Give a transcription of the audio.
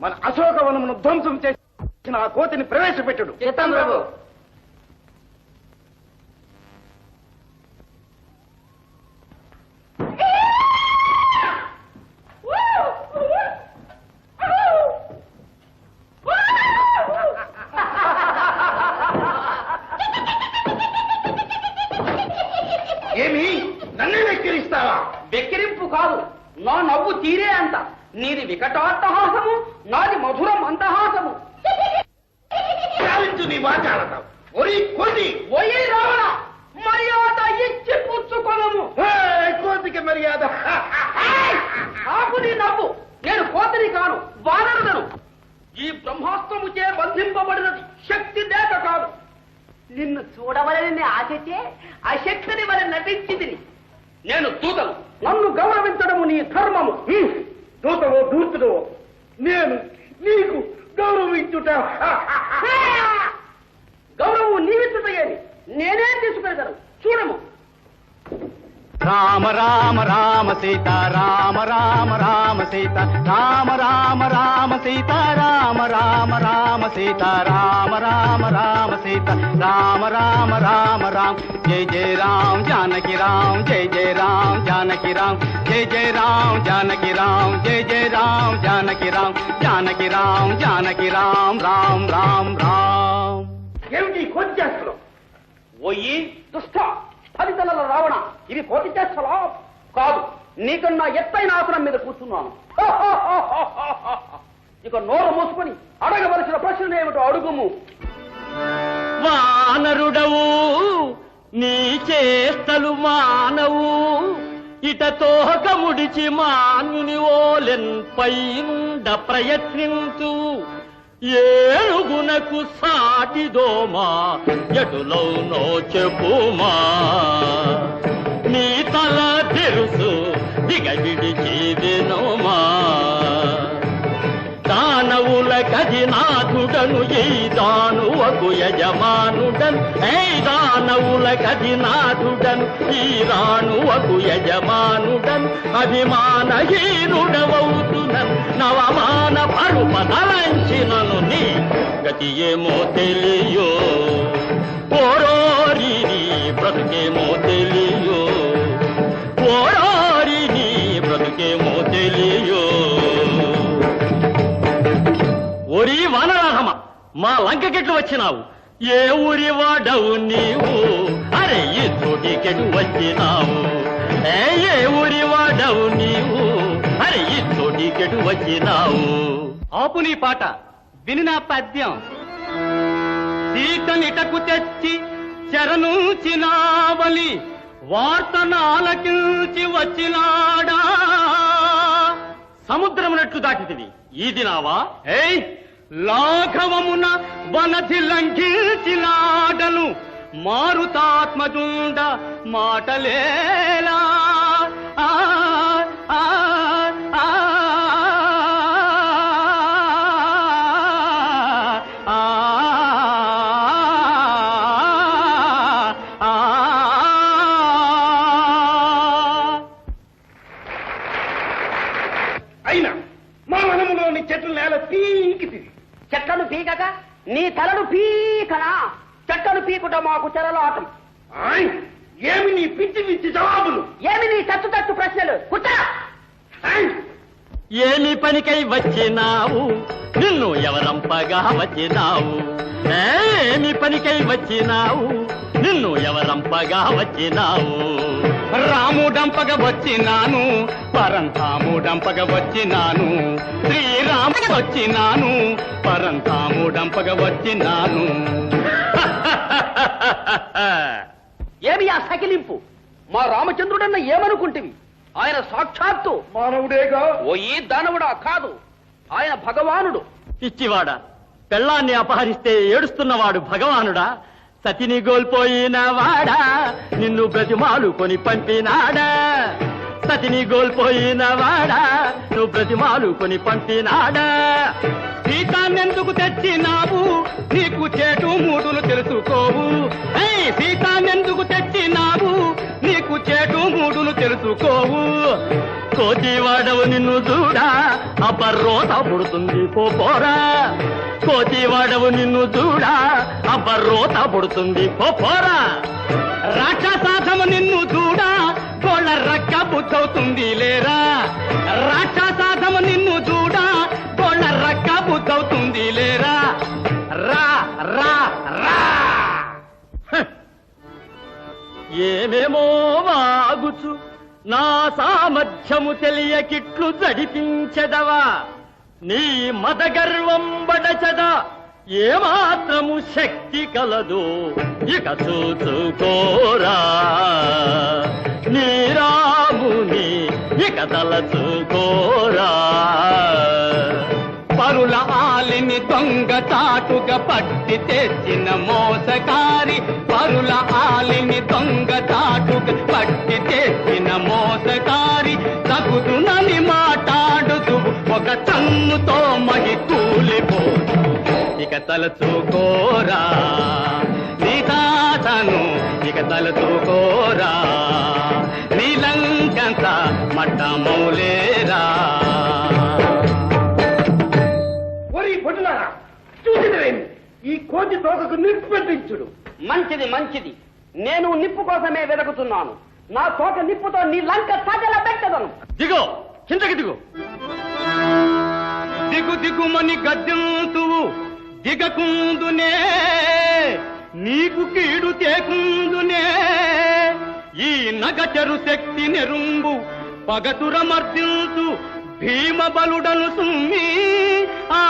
మన అశోకవనమును ధ్వంసం చేసిన ఆ కోతిని ప్రవేశపెట్టుడు. చిత్తం ప్రభు వికటాట్టహాసము నాది మధుర మందహాసము చాలించు నీ వాచాలతావు ఒరి రావణ మర్యాద ఇచ్చి పుచ్చుకొనము. కోతికి మర్యాద. ఆపు నీ నవ్వు. నేను కోతిని కాను వానరుడను ఈ బ్రహ్మాస్త్రముచే బంధింపబడినది శక్తి దేక కాదు. నిన్ను చూడవలని ఆశచే అశక్తిని వలె నటించింది నేను దూతను. నన్ను గౌరవించడము నీ ధర్మము. దూతవో దూతుడో నేను నీకు గౌరవించుట గౌరవం నీవిచ్చుటయేమి నేనే తీసుకెళ్తాను చూడము. రామ రామ రామ సీత రామ రామ రామ సీత రామ రామ రామ సీత రామ రామ రామ సీత రామ రామ రామ సీత రామ రామ రామ రామ. జయ జయ రామ జానకి రామ జయ జయ రామ జానకి రామ. జయ జయ రామ జానకి రామ జయ జయ రామ జానకి రామ. జానకి రామ జానకి రామ రామ రామ రామ. ఏమిటి కోతి చేస్తున్నావు దుష్ట రావణ ఇది కోటి చేస్తలా కాదు నీకన్నా ఎత్తైన ఆసనం మీద కూర్చున్నాను. ఇక నోరు మూసుకొని అడగవలసిన ప్రశ్న ఏమిటో అడుగుము. వానరుడవు నీ చేష్టలు మానవు. ఇట తోహక ముడిచి మాన్యుని ఓలెన్ పైనుండ ప్రయత్నించు. ఏనుగునకు సాటిదోమా ఎటులౌనో చెప్పుమా. దిగవిడి జీవినోమా దానవుల గదినాథుడను ఈ దానువకు యజమానుడన్. ఏ దానవుల గదినాథుడన్ ఈ రాణువకు యజమానుడన్. అభిమానహీనుడవవుతునన్ నవమాన పరుపదలంచినను నీ. గతి ఏమో తెలియో ఒరి వానరాహమ మా లంకకెట్లు వచ్చినావు. ఏ ఊరి వాడవు నీవు? అరే ఈ చోటికెటు వచ్చినావు? ఏ ఊరి వాడవు నీవు? అరే ఈ చోటికెటు వచ్చినావు? ఆపు నీ పాట. విని నా పద్యం సీతనిటకు తెచ్చి శరణుచినావలి వార్త నాలకించి వచ్చినాడా? సముద్రమునట్లు దాటితివి. ఈ దినావా? ఏయ్ లాఘవమున వనధి లంఘించినాడను మారుతాత్మజుండ మాటలేలా చెట్లను పీకక నీ తలను పీకనా? చెట్లను పీకుట మాకు చెరలాటం. ఏమి నీ పిచ్చి పిచ్చి జవాబులు? ఏమి నీ తచ్చు తచ్చు ప్రశ్నలు? కుట్టరా ఆయ్, ఏమి పనికై వచ్చినావు? నిన్ను ఎవరంపగా వచ్చినావు? ఏమి పనికై వచ్చినావు? నిన్ను ఎవరంపగా వచ్చినావు? రాముడంపగ వచ్చినాను పరంధాముడంపగ వచ్చినాను శ్రీరామ వచ్చినాను పరంధాముడంపగ వచ్చినాను. ఏమి ఆ సకిలింపు? మా రామచంద్రుడన్న ఏమనుకుంటివి? ఆయన సాక్షాత్తు మానవుడేగా? ఓ ఈ దానవుడా కాదు ఆయన భగవానుడు. పిచ్చివాడా పెళ్ళాన్ని అపహరిస్తే ఏడుస్తున్నవాడు భగవానుడా? సతిని గోల్పోయిన వాడా నిన్ను బ్రతిమాలు కొని పంపినాడా? సతిని గోల్పోయిన వాడా నువ్వు బ్రతిమాలు కొని పంపినాడా? సీతాన్నెందుకు తెచ్చినావు? నీకు చేటు మూడులు తెలుసుకోవు. ఏయ్ సీతాన్నెందుకు తెచ్చినావు? నీకు చేటు మూడులు తెలుసుకోవు. కోచివాడవు నిన్ను చూడా అబ్బర్రోత పుడుతుంది పో పోరా. కోతివాడవు నిన్ను చూడా అబ్బర్రోత పుడుతుంది పో పోరా. రాక్షసాధము నిన్ను చూడా కోళ్ళ రక్క బుద్ధవుతుంది లేరా. రాక్షసాధము నిన్ను చూ ఏమేమో వాగుచు. నా సామర్థ్యము తెలియకిట్లు జడిపించెదవా. నీ మద గర్వం బడచదా. ఏమాత్రము శక్తి కలదు. ఇక చూచుకోరా. నీ రాముని ఇక తలచుకోరా. పరుల ఆలిని దొంగ చాటుగా పట్టి తెచ్చిన మోసకారి పరుల ఆలిని దొంగ చాటుగా పట్టి తెచ్చిన మోసకారి తగుదునని మాట్లాడుతూ ఒక తన్నుతో మగి కూలిపో ఇక తలచుకోరా నీ తాతను ఇక తలచుకోరా నీలంకంత మట్టమౌలేరా. ఈ కోతి తోకకు నిప్పంటించుడు మంచిది మంచిది. నేను నిప్పు కోసమే వెతుకుతున్నాను. నా తోక నిప్పుతో నీ లంక సగల పెట్టదను. దిగో కిందకి దిగు. దిగు దిగుమని గద్దెంతువు దిగకుందునే నీకు కీడు తేకుందునే. ఈ నగచరు శక్తి నెరుంబు పగతుర మర్దించు భీమ బలుడను సుమ్మి. ఆ